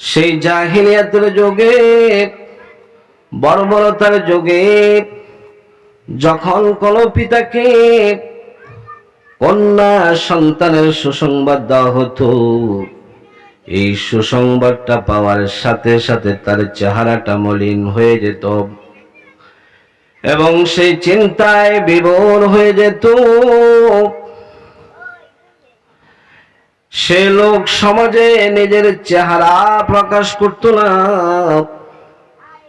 সেই জাহিলিয়াতের যোগে, বর্বরতার যোগে, যখন কোনো পিতাকে কন্যা সন্তানের সুসংবাদ দেওয়া হতো, এই সুসংবাদটা পাওয়ার সাথে সাথে তার চেহারাটা মলিন হয়ে যেত এবং সেই চিন্তায় বিভোর হয়ে যেত। সে লোক সমাজে নিজের চেহারা প্রকাশ করত না।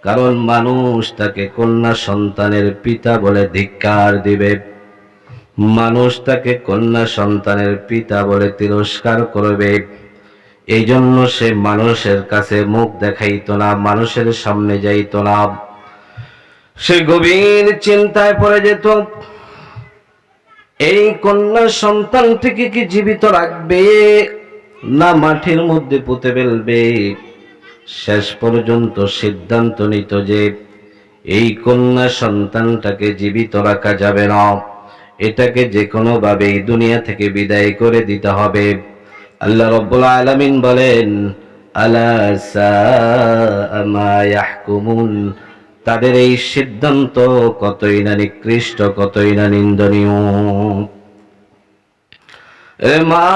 কারণ মানুষ তাকে কন্যা সন্তানের পিতা বলে ধিক্কার দিবে। মানুষ তাকে কন্যা সন্তানের পিতা বলে তিরস্কার করবে। এই জন্য সে মানুষের কাছে মুখ দেখাইত না, মানুষের সামনে যাইত না। সে গভীর চিন্তায় পড়ে যেত। এই কন্যা সন্তানটিকে কি জীবিত রাখবে? না মাটির মধ্যে পুঁতে ফেলবে। শেষ পর্যন্ত সিদ্ধান্ত নিত যে এই কন্যা সন্তানটাকে জীবিত রাখা যাবে না। এটাকে যে কোনো ভাবে এই দুনিয়া থেকে বিদায় করে দিতে হবে। আল্লাহ রব্বুল আলামিন বলেন, আলা ইয়াহকুমুন তাদের এই সিদ্ধান্ত কতই না নিকৃষ্ট, কতই না নিন্দনীয়। মা,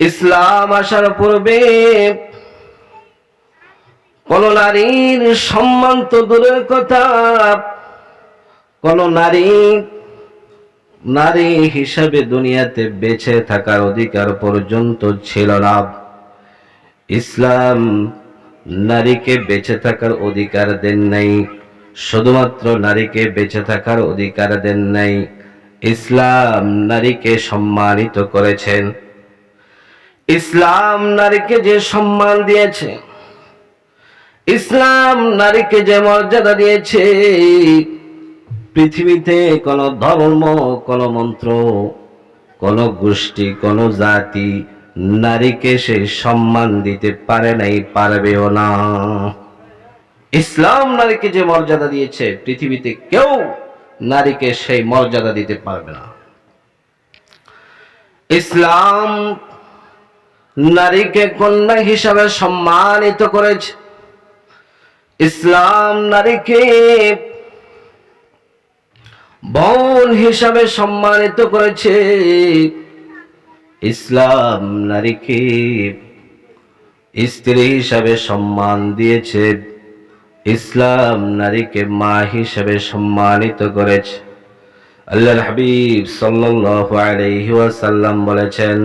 ইসলাম আসার পূর্বে কোন নারীর সম্মান তো দূরের কথা, কোন নারী নারী হিসাবে দুনিয়াতে বেঁচে থাকার অধিকার পর্যন্ত ছিল না। ইসলাম নারীকে বেঁচে থাকার অধিকার দেন নাই। শুধুমাত্র নারীকে বেঁচে থাকার অধিকার দেন নাই। ইসলাম নারীকে সম্মানিত করেছেন। ইসলাম নারীকে যে সম্মান দিয়েছে, ইসলাম নারীকে যে মর্যাদা দিয়েছে, পৃথিবীতে কোন ধর্ম, কোন মন্ত্র, কোন গোষ্ঠী, কোন জাতি নারীকে সে সম্মান দিতে পারে নাই, পারবেও না। ইসলাম নারীকে যে মর্যাদা দিয়েছে, পৃথিবীতে কেউ নারীকে সেই মর্যাদা দিতে পারবে না। ইসলাম নারীকে কন্যা হিসাবে সম্মানিত করেছে। ইসলাম নারীকে বোন হিসাবে সম্মানিত করেছে। ইসলাম নারীকে স্ত্রী হিসাবে সম্মান দিয়েছে। ইসলাম নারীকে মা হিসাবে সম্মানিত করেছে। আল্লাহর হাবিব সাল্লাল্লাহু আলাইহি ওয়াসাল্লাম বলেছেন,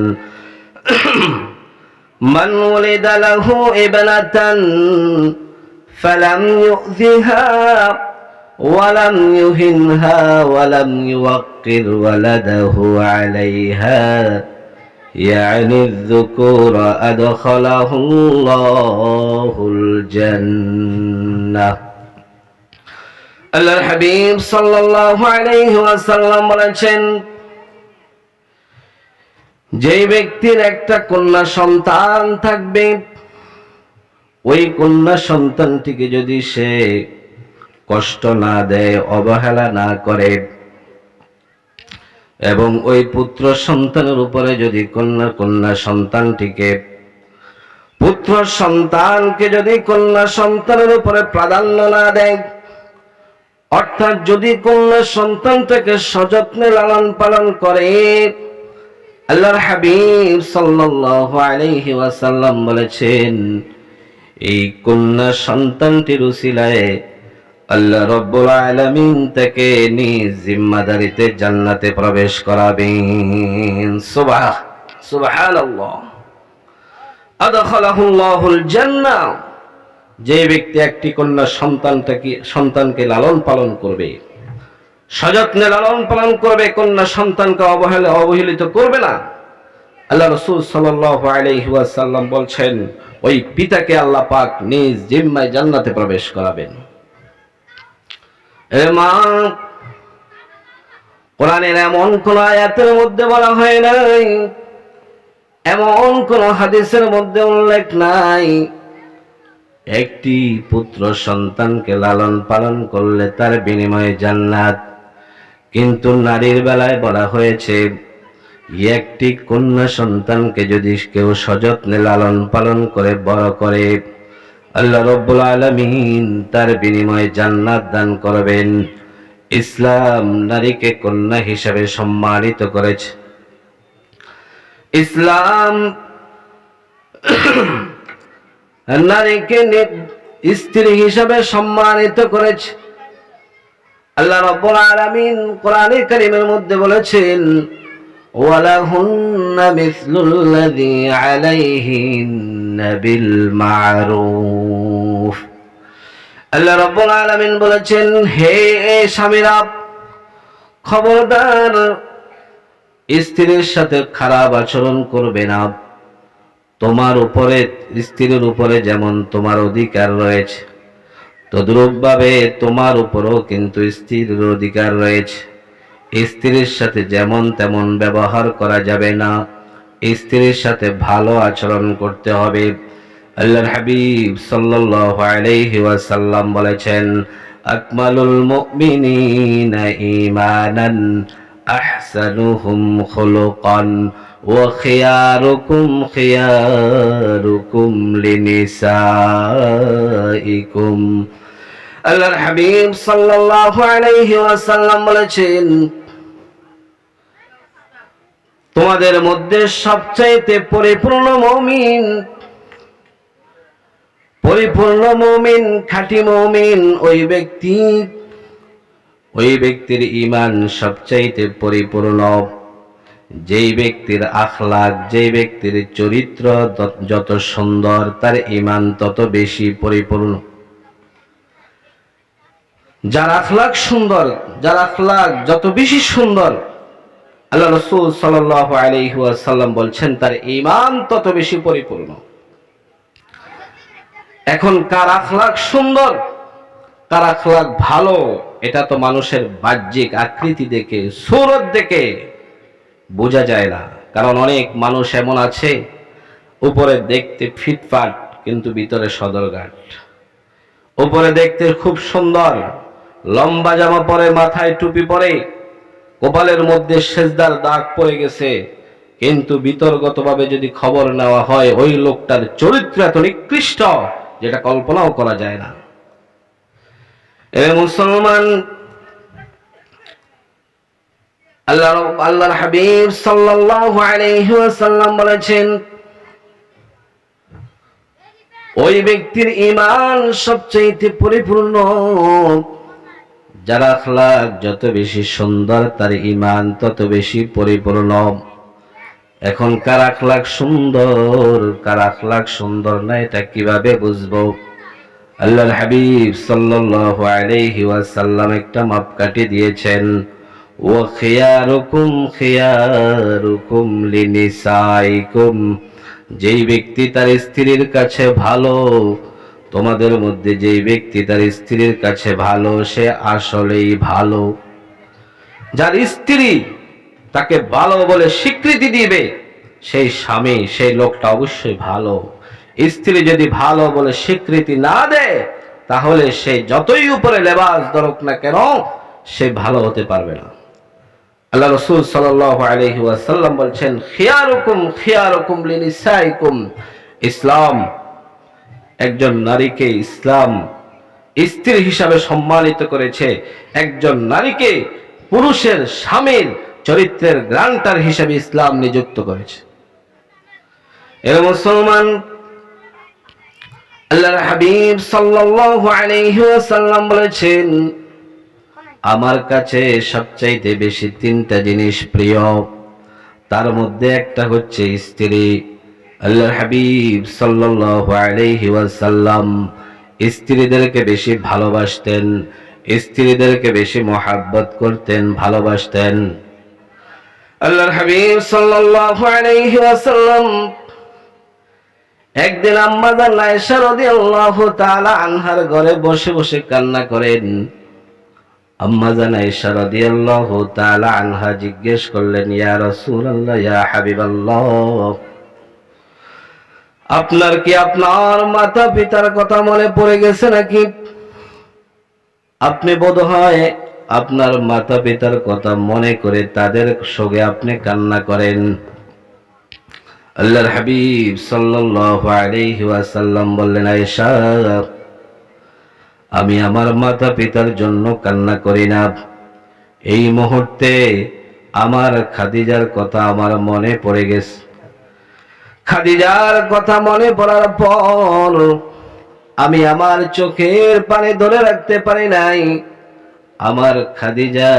মান উলিদা লাহু ইবনাতান ফালাম ইউযিহা ওয়ালাম ইউহিনহা ওয়ালাম ইউওয়াক্কির ওয়ালাদাহু আলাইহা। يعني الذكور أدخله الله الجنة আল্লাহর হাবিব সাল্লাল্লাহু আলাইহি ওয়াসাল্লাম বলেছেন যেই ব্যক্তির একটা কন্যা সন্তান থাকবে ওই কন্যা সন্তানটিকে যদি সে কষ্ট না দেয় অবহেলা না করে এবং ওই পুত্র সন্তানের উপরে যদি কন্যা কন্যা সন্তানটিকে, পুত্র সন্তানকে যদি কন্যা সন্তানের উপরে প্রাধান্য না দেয়, অর্থাৎ যদি কন্যা সন্তানটাকে সযত্নে লালন পালন করে, আল্লাহর হাবিব সাল্লাল্লাহু আলাইহি ওয়াসাল্লাম বলেছেন, এই কন্যা সন্তানটির উসিলায় আল্লাহ রব্বুল আলামিন তাকে নিজ জিম্মাদারিতে জান্নাতে প্রবেশ করাবেন। সুবাহ সুবহানাল্লাহ। আদখালাহুল্লাহুল জান্নাহ যে ব্যক্তি একটি কন্যা সন্তানটাকে, সন্তানকে লালন পালন করবে, সযত্নে লালন পালন করবে, কন্যা সন্তানকে অবহেলা, অবহেলিত করবে না। আল্লাহ রসুল ওয়াসাল্লাম বলছেন, ওই পিতাকে আল্লাহ পাক নিজ জিম্মায় জান্নাতে প্রবেশ করাবেন। কোরআনের এমন কোন আয়াতের মধ্যে বলা হয় নাই, এমন কোন হাদিসের মধ্যে উল্লেখ নাই। একটি পুত্র সন্তানকে লালন পালন করলে তার বিনিময়ে জান্নাত। কিন্তু নারীর বেলায় বলা হয়েছে, একটি কন্যা সন্তানকে যদি কেউ সযত্নে লালন পালন করে, বড় করে আল্লাহ রব্বুল আলমিন তার বিনিময়ে জান্নাত দান করবেন। ইসলাম নারীকে কন্যা হিসাবে সম্মানিত করেছে। ইসলাম নারীকে স্ত্রী হিসাবে সম্মানিত করেছে। আল্লাহ রব্বুল আলামিন কোরআনে কারীমের মধ্যে বলেছেন, ওয়ালাহুন্না মিসলুল্লাযী আলাইহিন্না বিল মারুফ। আল্লাহ রব্বুল আলামিন বলেছেন, হে স্বামীরা, খবরদার স্ত্রীর সাথে খারাপ আচরণ করবে না। তোমার উপরে, স্ত্রীর উপরে যেমন তোমার অধিকার রয়েছে, তদ্রূপভাবে তোমার উপরও কিন্তু স্ত্রীর অধিকার রয়েছে। স্ত্রীর সাথে যেমন তেমন ব্যবহার করা যাবে না। স্ত্রীর সাথে ভালো আচরণ করতে হবে। আল্লাহর হাবিব সাল্লাল্লাহু আলাইহি ওয়াসাল্লাম বলেছেন, আকমালুল মুমিনিনা ঈমানান, আহসানুহুম খুলুকান, ওয়া খিয়ারুকুম খিয়ারুকুম লিনিসাইকুম। আল্লাহর হাবিব সাল্লাল্লাহু আলাইহি ওয়াসাল্লাম বলেছেন, তোমাদের মধ্যে সবচাইতে পরিপূর্ণ মুমিন পরিপূর্ণ মুমিন, খাঁটি মুমিন, ওই ব্যক্তি, ওই ব্যক্তির ইমান সবচাইতে পরিপূর্ণ। যেই ব্যক্তির আখলাক, যেই ব্যক্তির চরিত্র যত সুন্দর, তার ইমান তত বেশি পরিপূর্ণ। যার আখলাক সুন্দর, যার আখলাক যত বেশি সুন্দর, আল্লাহ রসুল সাল্লাল্লাহু আলাইহি ওয়াসাল্লাম বলছেন, তার ইমান তত বেশি পরিপূর্ণ। এখন কার আখলাখ সুন্দর? কার আখলাখ ভালো? এটা তো মানুষের বাহ্যিক আকৃতি দেখে, সুরত দেখে বোঝা যায় না। কারণ অনেক মানুষ এমন আছে, উপরে দেখতে ফিটফাট, কিন্তু ভিতরে সদরঘাট। উপরে দেখতে খুব সুন্দর, লম্বা জামা পরে, মাথায় টুপি পরে, কপালের মধ্যে সেজদার দাগ পড়ে গেছে। কিন্তু বিতর্গতভাবে যদি খবর নেওয়া হয়, ওই লোকটার চরিত্র এত নিকৃষ্ট। যেটা কল্পনাও করা যায় না। এ মুসলমান, আল্লাহ হাবিব বলেছেন, ওই ব্যক্তির ঈমান সবচেয়ে পরিপূর্ণ। যার আখলাক যত বেশি সুন্দর, তার ঈমান তত বেশি পরিপূর্ণ। এখন কার আখলাক সুন্দর, কার আখলাক সুন্দর না এটা কীভাবে বুঝব? আল্লাহর হাবিব সাল্লাল্লাহু আলাইহি ওয়াসাল্লাম একটা মাপকাঠি দিয়েছেন, ওয়া খিয়ারুকুম খিয়ারুকুম লিনিসাইকুম যেই ব্যক্তি তার স্ত্রীর কাছে ভালো, তোমাদের মধ্যে যেই ব্যক্তি তার স্ত্রীর কাছে ভালো, সে আসলেই ভালো। যার স্ত্রী তাকে ভালো বলে স্বীকৃতি দিবে, সেই স্বামী, সেই লোকটা অবশ্যই ভালো। স্ত্রী যদি ভালো বলে স্বীকৃতি না দেয়, তাহলে সে যতই উপরে লেবাস ধরুক না কেন, সে ভালো হতে পারবে না। আল্লাহ রসুল ওয়াসাল্লাম বলছেন, খিয়ারুকুম খিয়ারুকুম লিনিসাইকুম। ইসলাম, একজন নারীকে ইসলাম স্ত্রী হিসাবে সম্মানিত করেছে। একজন নারীকে পুরুষের স্বামীর চরিত্রের গ্রান্টার হিসাবে ইসলাম নিযুক্ত করেছে। এর মুসলমান আল্লাহর হাবিব সাল্লাল্লাহু আলাইহি ওয়াসাল্লাম বলেছেন, আমার কাছে সবচাইতে বেশি তিনটা জিনিস প্রিয়। তার মধ্যে একটা হচ্ছে স্ত্রী। আল্লাহর হাবিব সাল্লাল্লাহু আলাইহি ওয়াসাল্লাম স্ত্রীদেরকে বেশি ভালোবাসতেন, স্ত্রীদেরকে বেশি মহাব্বত করতেন, ভালোবাসতেন। আল্লাহর হাবিব সাল্লাল্লাহু আলাইহি ওয়াসাল্লাম একদিন আম্মা আয়েশা রাদিয়াল্লাহু তাআলা আনহার ঘরে বসে বসে কান্না করেন। আম্মা জান আয়েশা রাদিয়াল্লাহু তাআলা আনহা জিজ্ঞেস করলেন, ইয়া রাসূলুল্লাহ, ইয়া হাবিবাল্লাহ, আপনার কি আপনার মাতা পিতার কথা মনে পড়ে গেছে নাকি? আপনি বোধহয় আপনার মাতা পিতার কথা মনে করে তাদের সঙ্গে আপনি কান্না করেন। আল্লাহর হাবিব ওয়াসাল্লাম বললেন, আয়েশা, আমি আমার মাতা পিতার জন্য কান্না করি না। এই মুহূর্তে আমার খাদিজার কথা আমার মনে পড়ে গেছে। খাদিজার কথা মনে পড়ার পর আমি আমার চোখের পানি ধরে রাখতে পারি নাই। আমার খাদিজা,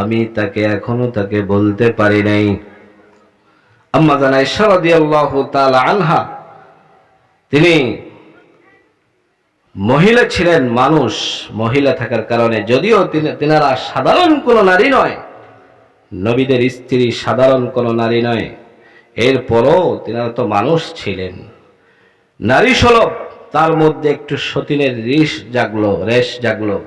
আমি তাকে এখনও তাকে বলতে পারি নাই। আম্মা জানাই সারাদিয়াল্লাহু তাআলা আনহা, তিনি মহিলা ছিলেন, মানুষ, মহিলা থাকার কারণে যদিও তিনি, তিনারা সাধারণ কোনো নারী নয়, নবীদের স্ত্রী সাধারণ কোনো নারী নয়, এরপরও তিনারা তো মানুষ ছিলেন। নারী সুলভ, তার মধ্যে একটু সতীনের রিস জাগলো, রেশ জাগলো।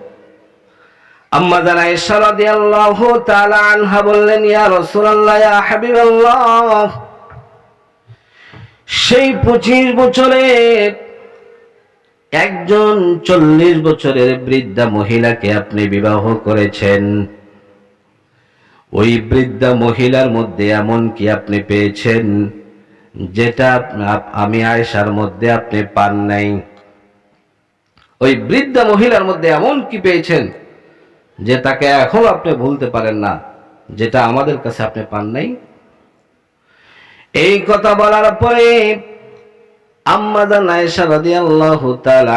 সেই পঁচিশ বছরে একজন চল্লিশ বছরের বৃদ্ধা মহিলাকে আপনি বিবাহ করেছেন। ওই বৃদ্ধা মহিলার মধ্যে এমন কি আপনি পেয়েছেন যেটা আমি আয়েশার মধ্যে আপনি পান নাই? ওই বৃদ্ধা মহিলার মধ্যে এমন কি পেয়েছেন যে তাকে এখন আপনি ভুলতে পারেন না, যেটা আমাদের কাছে আপনি পান নাই। এই কথা বলার পরে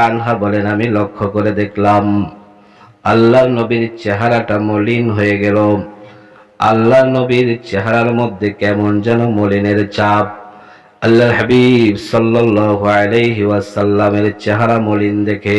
আনহা বলেন, আমি লক্ষ্য করে দেখলাম আল্লাহ নবীর চেহারাটা মলিন হয়ে গেল। আল্লাহ নবীর চেহারার মধ্যে কেমন যেন মলিনের চাপ। আল্লাহ হাবিব সাল্লাল্লাহু আলাইহি চেহারা মলিন দেখে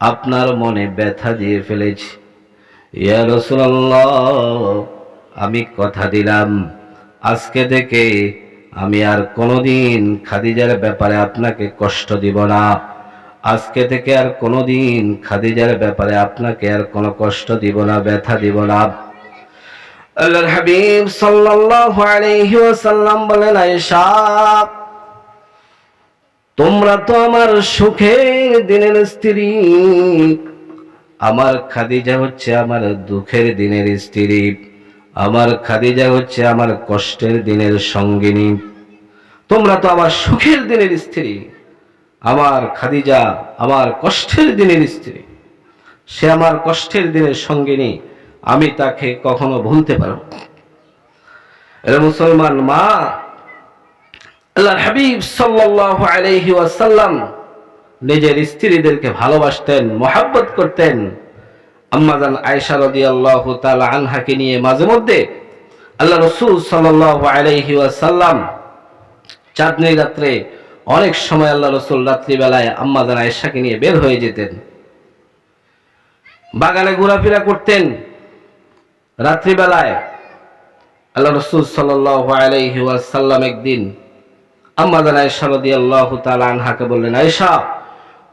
আপনার মনে ব্যথা দিয়ে ফেলেছি। ইয়া রাসূলুল্লাহ, আমি কথা দিলাম। আজকে থেকে আমি আর কোনোদিন খাদিজার ব্যাপারে আপনাকে কষ্ট দিব না। আজকে থেকে আর কোনোদিন খাদিজার ব্যাপারে আপনাকে আর কোনো কষ্ট দিব না, ব্যথা দিব না। আল্লাহর হাবিব সাল্লাল্লাহু আলাইহি ওয়াসাল্লাম বলেন, আয়েশা তোমরা তো আমার সুখের দিনের স্ত্রী। আমার খাদিজা হচ্ছে আমার দুঃখের দিনের স্ত্রী। আমার খাদিজা হচ্ছে আমার কষ্টের দিনের সঙ্গিনী। তোমরা তো আমার সুখের দিনের স্ত্রী। আমার খাদিজা আমার কষ্টের দিনের স্ত্রী। সে আমার কষ্টের দিনের সঙ্গিনী। আমি তাকে কখনো ভুলতে পারব মুসলমান মা আল্লাহর হাবিব সাল্লাল্লাহু আলাইহি ওয়াসাল্লাম নিজের স্ত্রীদেরকে ভালোবাসতেন, মহাব্বত করতেন। আম্মাজান আয়েশা রাদিয়াল্লাহু তাআলা আনহাকে নিয়ে মাঝে মধ্যে আল্লাহ রাসূল সাল্লাল্লাহু আলাইহি ওয়াসাল্লাম চাঁদনি রাত্রে অনেক সময় আল্লাহ রসুল রাত্রিবেলায় আম্মাজান আয়েশাকে নিয়ে বের হয়ে যেতেন। বাগানে ঘোরাফেরা করতেন। রাত্রিবেলায় আল্লাহ রসুল সাল্লাল্লাহু আলাইহি ওয়াসাল্লাম একদিন আম্মাজান আয়েশা রাদিয়াল্লাহু তাআলা আনহাকে বললেন আয়েশা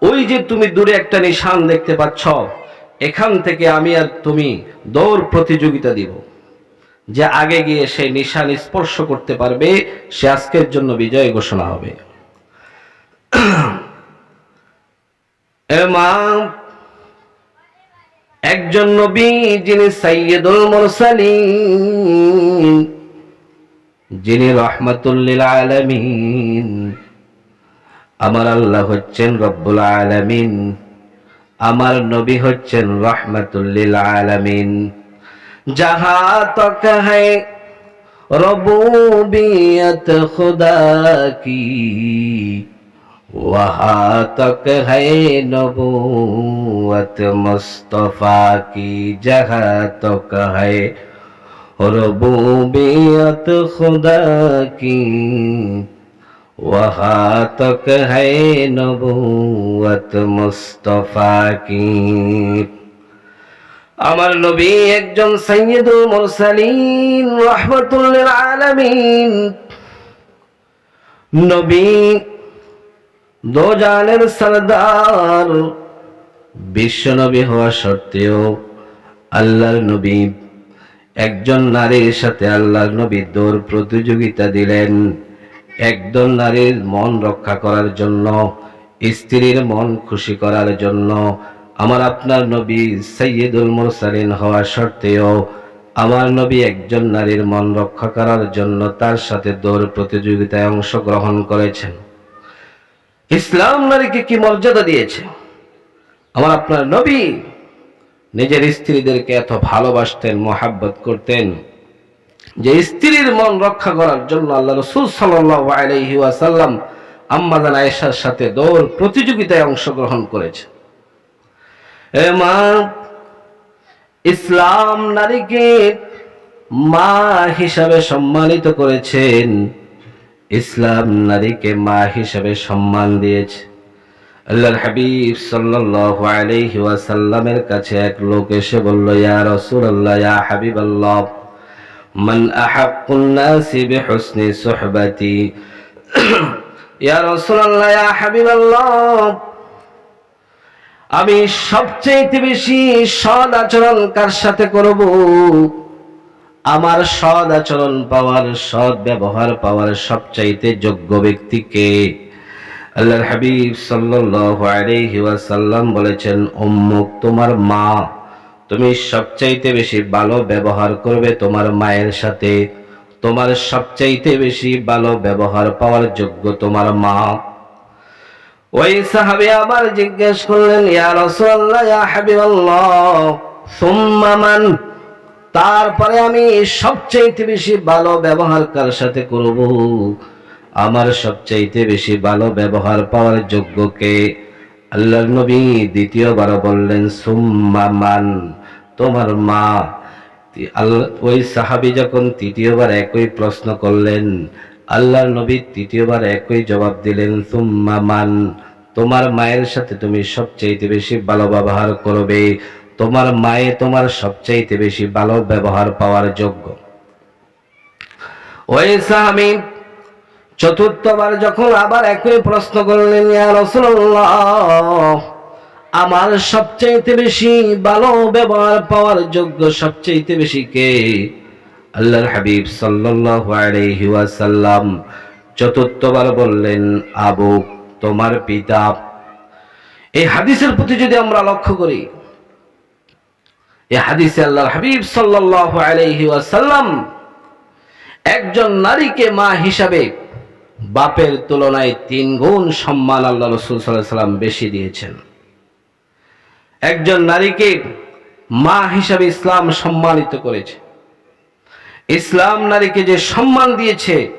ওই যে তুমি দূরে একটা নিশান দেখতে পাচ্ছ, এখান থেকে আমি আর তুমি দৌড় প্রতিযোগিতা দিব। যে আগে গিয়ে সেই নিশান স্পর্শ করতে পারবে, সে আজকের জন্য বিজয় ঘোষণা হবে। মা, একজন নবী যিনি সাইয়্যিদুল মুরসালিন যিনি রহমাতুল্লিল আলামিন আমার আল্লাহ হচ্ছেন রব্বুল আলামিন আমার নবী হচ্ছেন রহমাতুল্লিল আলামিন जहां तक है रबूबियत खुदा की वहां तक है नबूवत मुस्तफा की जहां तक है ربوبیت خدا کی وہاں تک ہے نبوت মুস্তফা کی আমার নবী একজন সৈয়দুল মুরসালিন, রহমতুল্লিল আলামিন। নবী দোজালের সরদার, বিশ্ব নবী হওয়া সত্ত্বেও আল্লাহর নবী একজন নারীর সাথে আল্লাহর নবী দৌড় প্রতিযোগিতা দিলেন। একদল নারীর মন রক্ষা করার জন্য, স্ত্রীর মন খুশি করার জন্য। আমার আপনার নবী সৈয়দুল মুরসালিন হওয়া সত্ত্বেও, আমার নবী একজন নারীর মন রক্ষা করার জন্য তার সাথে দৌড় প্রতিযোগিতায় অংশগ্রহণ করেছেন। ইসলাম নারীকে কি মর্যাদা দিয়েছে? আমার আপনার নবী নিজের স্ত্রীদেরকে এত ভালোবাসতেন, মোহাব্বত করতেন, যে স্ত্রীর মন রক্ষা করার জন্য আল্লাহ রসুল সাল্লাম আম্মাদান আয়েশার সাথে দৌড় প্রতিযোগিতায় অংশগ্রহণ করেছে। মা, ইসলাম নারীকে মা হিসাবে সম্মানিত করেছেন, ইসলাম নারীকে মা হিসাবে সম্মান দিয়েছে। হাবিব সাল্লাল্লাহু আলাইহি ওয়াসাল্লামের কাছে এক লোক এসে বলল, ইয়া রাসূলুল্লাহ, ইয়া হাবিবাল্লাহ, মান আহাক্কুন বিহুসনি সুহবাতি? ইয়া রাসূলুল্লাহ, ইয়া হাবিবাল্লাহ, আমি সবচেয়ে বেশি সদ আচরণ কার সাথে করব? আমার সদ আচরণ পাওয়ার সদ ব্যবহার পাওয়ার সবচাইতে যোগ্য ব্যক্তিকে আল্লাহর হাবিব সাল্লাল্লাহু আলাইহি ওয়াসাল্লাম বলেছেন, উম্মুক, তোমার মা তুমি সবচাইতে বেশি ভালো ব্যবহার করবে তোমার মায়ের সাথে। তোমার সবচাইতে বেশি ভালো ব্যবহার পাওয়ার যোগ্য তোমার মা। ওই সাহাবী আবার জিজ্ঞেস করলেন, ইয়া রাসূলুল্লাহ, ইয়া হাবিবাল্লাহ, সুম্মা মান? তারপরে আমি সবচাইতে বেশি ভালো ব্যবহার কার সাথে করব? আমার সবচাইতে বেশি ভালো ব্যবহার পাওয়ার যোগ্যকে আল্লাহর নবী দ্বিতীয়বার বললেন, সুম্মা মান? তোমার মা? ওই সাহাবি যখন তৃতীয়বার একই প্রশ্ন করলেন, আল্লাহর নবী তৃতীয়বার একই জবাব দিলেন, সুম্মা মান? তোমার মায়ের সাথে তুমি সবচাইতে বেশি ভালো ব্যবহার করবে। তোমার মায়ে তোমার সবচাইতে বেশি ভালো ব্যবহার পাওয়ার যোগ্য। ওই সাহাবী চতুর্থবার যখন আবার একই প্রশ্ন করলেন আমার সবচাইতে বেশি ভালো ব্যবহার পাওয়ার যোগ্য সবচাইতে বেশি কে? আল্লাহর হাবিব সাল্লাল্লাহু আলাইহি চতুর্থবার বললেন, আবু, তোমার পিতা। এই হাদিসের প্রতি যদি আমরা লক্ষ্য করি, এই হাদিসে আল্লাহর হাবিব সাল্লাল্লাহু আলাইহি ওয়াসাল্লাম একজন নারীকে মা হিসাবে বাপের তুলনায় তিন গুণ সম্মান আল্লাহ রসুল সাল্লাম বেশি দিয়েছেন। একজন নারীকে মা হিসাবে ইসলাম সম্মানিত করেছে। ইসলাম নারীকে যে সম্মান দিয়েছে,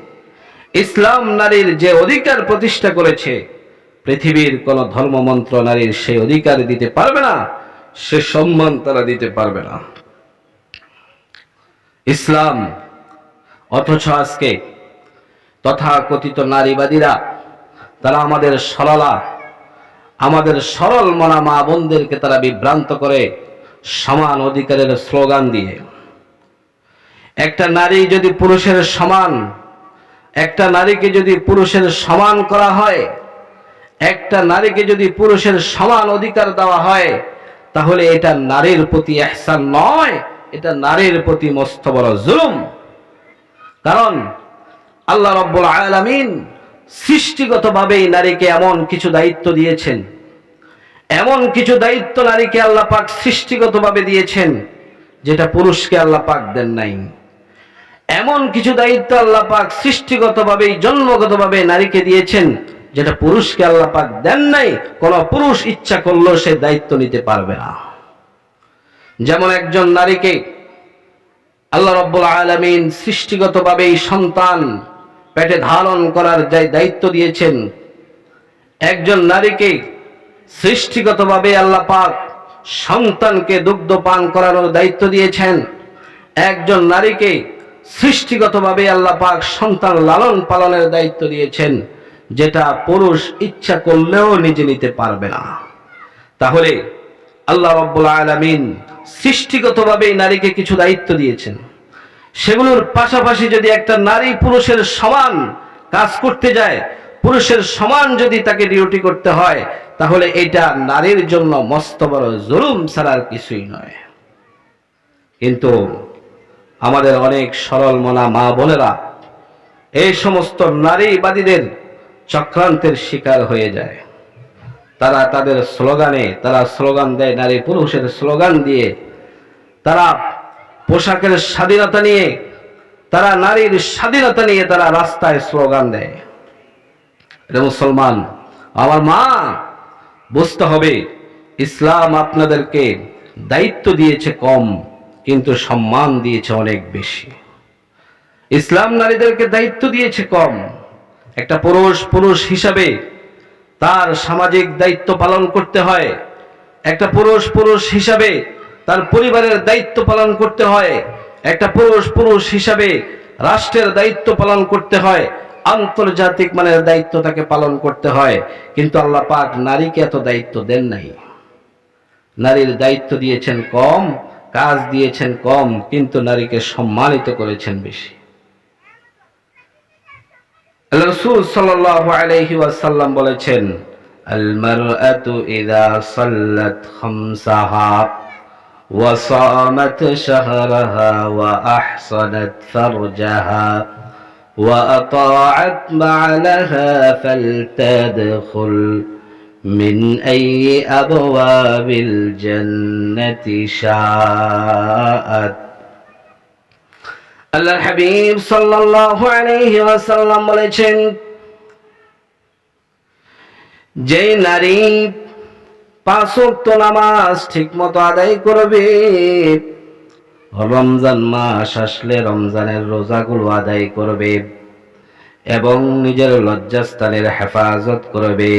ইসলাম নারীর যে অধিকার প্রতিষ্ঠা করেছে, পৃথিবীর কোন ধর্মমন্ত্র নারীর সেই অধিকার দিতে পারবে না, সে সম্মান তারা দিতে পারবে না। ইসলাম, অথচ আজকে তথাকথিত নারীবাদীরা, তারা আমাদের সরলা, আমাদের সরল মনা মা বোনদেরকে তারা বিভ্রান্ত করে সমান অধিকারের স্লোগান দিয়ে। একটা নারী যদি পুরুষের সমান, একটা নারীকে যদি পুরুষের সমান করা হয়, একটা নারীকে যদি পুরুষের সমান অধিকার দেওয়া হয়, তাহলে এটা নারীর প্রতি এহসান নয়, এটা নারীর প্রতি মস্ত বড় জুলুম। কারণ আল্লাহ রব্বুল আলামিন সৃষ্টিগতভাবেই নারীকে এমন কিছু দায়িত্ব দিয়েছেন। এমন কিছু দায়িত্ব নারীকে আল্লাহ পাক সৃষ্টিগতভাবে দিয়েছেন, যেটা পুরুষকে আল্লাহ পাক দেন নাই। এমন কিছু দায়িত্ব আল্লাহ পাক সৃষ্টিগতভাবেই, জন্মগতভাবে নারীকে দিয়েছেন, যেটা পুরুষকে আল্লাহ পাক দেন নাই। কোন পুরুষ ইচ্ছা করলেও সে দায়িত্ব নিতে পারবে না। যেমন একজন নারীকে আল্লাহ রব্বুল আলমিন সৃষ্টিগতভাবেই সন্তান পেটে ধারণ করার দায়িত্ব দিয়েছেন, একজন নারীকে সৃষ্টিগতভাবে আল্লাহ পাক সন্তানকে দুগ্ধ পান করানোর দায়িত্ব দিয়েছেন, একজন নারীকে সৃষ্টিগতভাবে আল্লাহ পাক সন্তান লালন পালনের দায়িত্ব দিয়েছেন, যেটা পুরুষ ইচ্ছা করলেও নিজে নিতে পারবে না। তাহলে আল্লাহ রব্বুল আলামিন সৃষ্টিগতভাবে এই নারীকে কিছু দায়িত্ব দিয়েছেন। সেগুলোর পাশাপাশি যদি একটা নারী পুরুষের সমান কাজ করতে যায়, পুরুষের সমান যদি তাকে ডিউটি করতে হয়, তাহলে এটা নারীর জন্য মস্ত বড় জুলুম ছাড়ার কিছুই নয়। কিন্তু আমাদের অনেক সরল মনা মা বোনেরা এই সমস্ত নারীবাদীদের চক্রান্তের শিকার হয়ে যায়। তারা তাদের স্লোগানে, তারা স্লোগান দেয় নারী পুরুষের স্লোগান দিয়ে। তারা পোশাকের স্বাধীনতা নিয়ে, তারা নারীর স্বাধীনতা নিয়ে তারা রাস্তায় স্লোগান দেয়। এটা মুসলমান। আমার মা, বুঝতে হবে, ইসলাম আপনাদেরকে দায়িত্ব দিয়েছে কম, কিন্তু সম্মান দিয়েছে অনেক বেশি। ইসলাম নারীদেরকে দায়িত্ব দিয়েছে কম। একটা পুরুষ পুরুষ হিসাবে তার সামাজিক দায়িত্ব পালন করতে হয়। একটা পুরুষ পুরুষ হিসাবে তার পরিবারের দায়িত্ব পালন করতে হয়। একটা পুরুষ পুরুষ হিসাবে রাষ্ট্রের দায়িত্ব পালন করতে হয়। আন্তর্জাতিক মানের দায়িত্ব তাকে পালন করতে হয়। কিন্তু আল্লাহ পাক নারীকে এত দায়িত্ব দেন নাই। নারীর দায়িত্ব দিয়েছেন কম, কাজ দিয়েছেন কম, কিন্তু নারীকে সম্মানিত করেছেন বেশি। রসুল বলেছেন আল মারআতু ইযা সাল্লাত ওয়া সামাত শাহরাহা ওয়া আহসানাত ফারজাহা ওয়া আতাআত বা'লাহা ফালতাদখুল من أي أبواب الجنة شاءت আল্লাহর হাবিব সাল্লাল্লাহু আলাইহি ওয়াসাল্লাম বলেছেন যে নারী পাঁচ ওয়াক্ত নামাজ ঠিকমতো আদায় করবে। রমজান মাস আসলে রমজানের রোজাগুলো আদায় করবে এবং নিজের লজ্জাস্থানের হেফাজত করবে।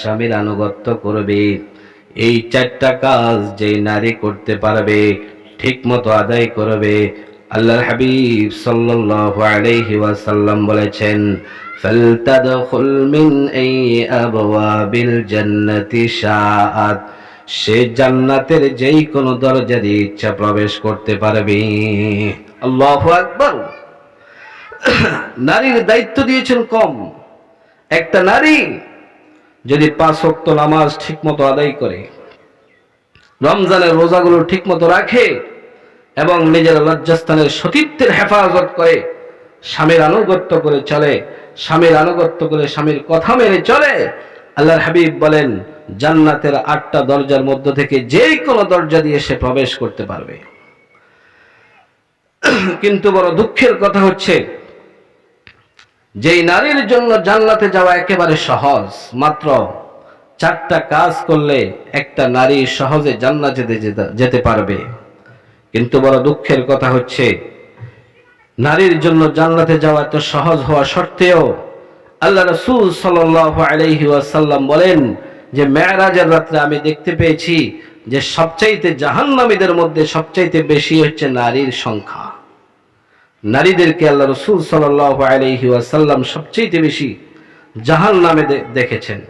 স্বামীর আনুগত্য করবে। এই চারটা কাজ যেই নারী করতে পারবে ঠিক মতো আদায় করবে আল্লাহর হাবিব সাল্লাল্লাহু আলাইহি ওয়াসাল্লাম বলেছেন, ফালতাদখুল মিন আই আবওয়াবিল জান্নাতি শাআত সে জান্নাতের যেই কোনো দরজা দিয়ে ইচ্ছা প্রবেশ করতে পারবে। আল্লাহু আকবার। নারীর দায়িত্ব দিয়েছেন কম। একটা নারী যদি পাঁচ ওয়াক্ত নামাজ ঠিকমতো আদায় করে, রমজানের রোজাগুলো ঠিকমতো রাখে এবং নিজের লজ্জাস্থানের সতীত্বের হেফাজত করে স্বামীর আনুগত্য করে চলে, স্বামীর আনুগত্য করে স্বামীর কথা মেনে চলে। আল্লাহর হাবিব বলেন, জান্নাতের আটটা দরজার মধ্য থেকে যে কোনো দরজা দিয়ে সে প্রবেশ করতে পারবে। কিন্তু বড় দুঃখের কথা হচ্ছে, যেই নারীর জন্য জান্নাতে যাওয়া একেবারে সহজ, মাত্র চারটা কাজ করলে একটা নারী সহজে জান্নাতে যেতে- যেতে পারবে। কিন্তু বড় দুঃখের কথা হচ্ছে, নারীর জন্য জান্নাতে যাওয়া এত সহজ হওয়া সত্ত্বেও আল্লাহ রসুল সাল্লাল্লাহু আলাইহি ওয়াসাল্লাম বলেন যে মেয়েরাজের রাত্রে আমি দেখতে পেয়েছি যে সবচাইতে জাহান্নামীদের মধ্যে সবচাইতে বেশি হচ্ছে নারীর সংখ্যা। নারীদেরকে আল্লাহ রসুল সাল্লাল্লাহু আলাইহি ওয়াসাল্লাম সবচাইতে বেশি জাহান্নামে দেখেছেন।